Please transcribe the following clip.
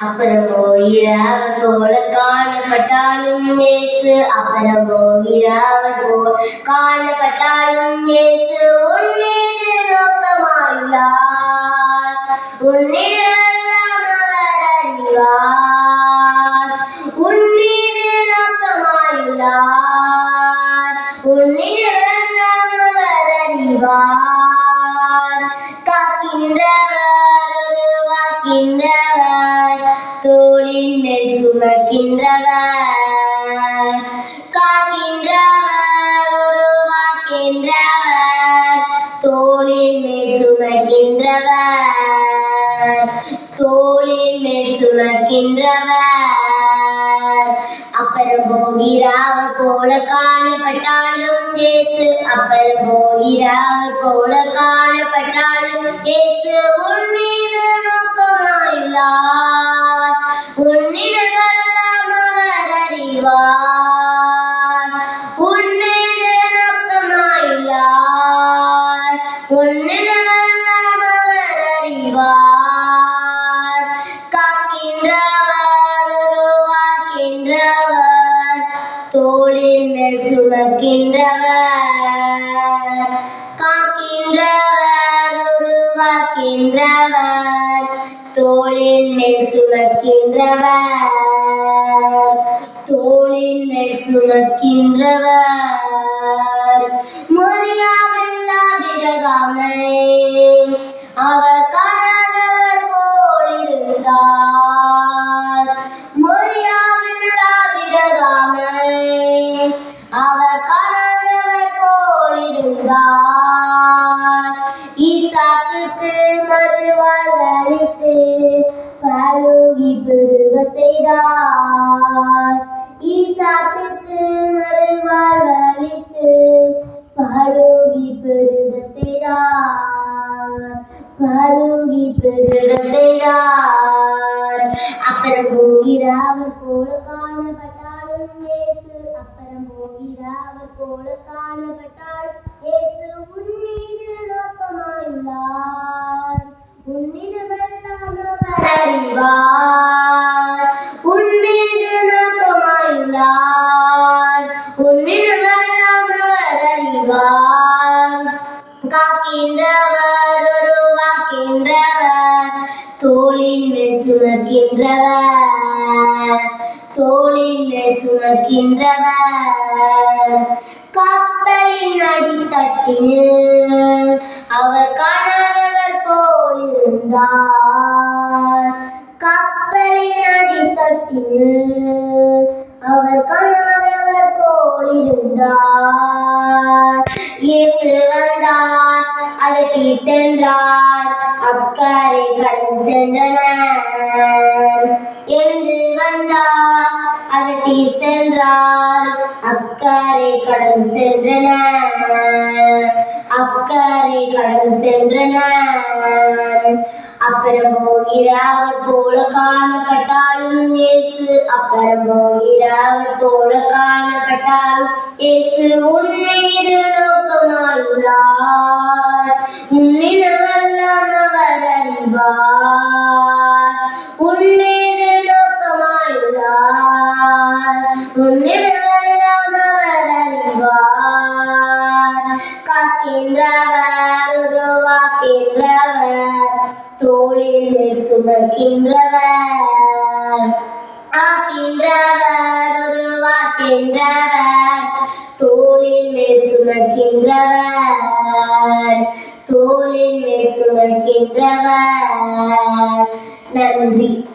அப்புறமோ இராவ போல காணப்பட்டாலும் இயேசு அப்புறமோ இராவ போல் காணப்பட்டாலும் இயேசு உன்மீது நோக்கமாயுள்ளார். உன்னிடமெல்லாம் அவர் அறிவார். காக்கின்றவர் காக்கின்றவர் உருவாக்கின்றவர் தோளில் மேல் சுமக்கின்றவர் தோளின் மேல் சுமக்கின்றவர். அப்புறம் போகிறாவ போல காணப்பட்டாலும் இயேசு அப்புறம் போகிறாவ போல காணப்பட்டாலும் இயேசு உண்மை நோக்கமாயுள்ளார் அறிவார் காக்கின்றவர் உருவாக்கின்றவர் தோளின் மேல் சுமக்கின்றவர். காக்கின்றவர் உருவாக்கின்றவர் தோளின் மேல் சுமக்கின்றவர். தோளின் மேல் சுமக்கின்றவர். அவர் காணாதவர் போல் இருந்தார் மரியாவில்லா விரகாமை அவர் காணாதவர் போல் இருந்தார் ஈசாக்குக்கு மறுவாழ் அளித்து பழுகி பெருக செய்தார். ஈசாக்கு செய்தார் பெருக செய்தார். அப்புறம் போகிறார் போல காணப்பட்டாலும் தோளின் மேல் சுமக்கின்றவர். தோளின் மேல் சுமக்கின்றவர். கப்பலின் அடித்தட்டினில் அவர் காணாதவர் போல் இருந்தார் கப்பலின் அடித்தட்டினில் அவர் காணாதவர் போல் இருந்தார் ஏற்று வந்தார் அகற்றி சென்றார். சென்றனர் எழுந்து வந்தார் அகட்டி சென்றார். அக்கறை கடந்து சென்றனர். அக்கறை கடந்து சென்றனர். அப்புறம் போகிறாவர் போல காணப்பட்டாலும் இயேசு. அப்புறம் போகிறாவர் போல காணப்பட்டாலும் இயேசு. உன்மீது நோக்கமாயுள்ளார். உன்னிடமெல்லாம் அவர் அறிவார். நோக்கமாயுள்ளார் உன்னிடமெல்லாம் அவர் அறிவார் காக்கின்றவர் உருவாக்கின்றவர் தோளில் மேல் சுமக்கின்றவர். ஆக்கின்றவர் உருவாக்கின்றவர் தோளில் மேல் சுமக்கின்றவர். தோளில் மேல் சுமக்கின்றவர். நன்றி.